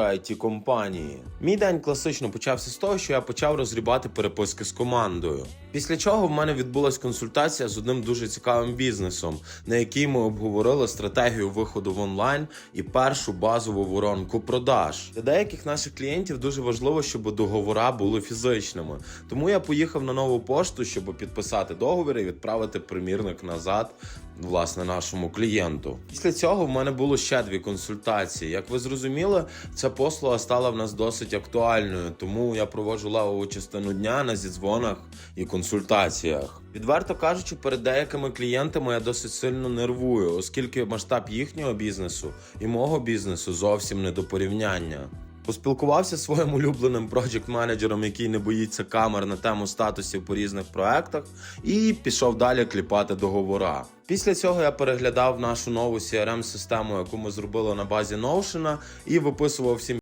it компанії. Мій день класично почався з того, що я почав розрібати переписки з командою. Після чого в мене відбулась консультація з одним дуже цікавим бізнесом, на якій ми обговорили стратегію виходу в онлайн і першу базову воронку продаж. Для деяких наших клієнтів дуже важливо, щоб договора були фізичними. Тому я поїхав на нову пошту, щоб підписати договір і відправити примірник назад. Власне, нашому клієнту. Після цього в мене було ще дві консультації. Як ви зрозуміли, послуга стала в нас досить актуальною, тому я проводжу лавову частину дня на зідзвонах і консультаціях. Відверто кажучи, перед деякими клієнтами я досить сильно нервую, оскільки масштаб їхнього бізнесу і мого бізнесу зовсім не до порівняння. Поспілкувався зі своїм улюбленим проджект-менеджером, який не боїться камер на тему статусів по різних проектах, і пішов далі кліпати договора. Після цього я переглядав нашу нову crm систему яку ми зробили на базі Notion, і виписував всім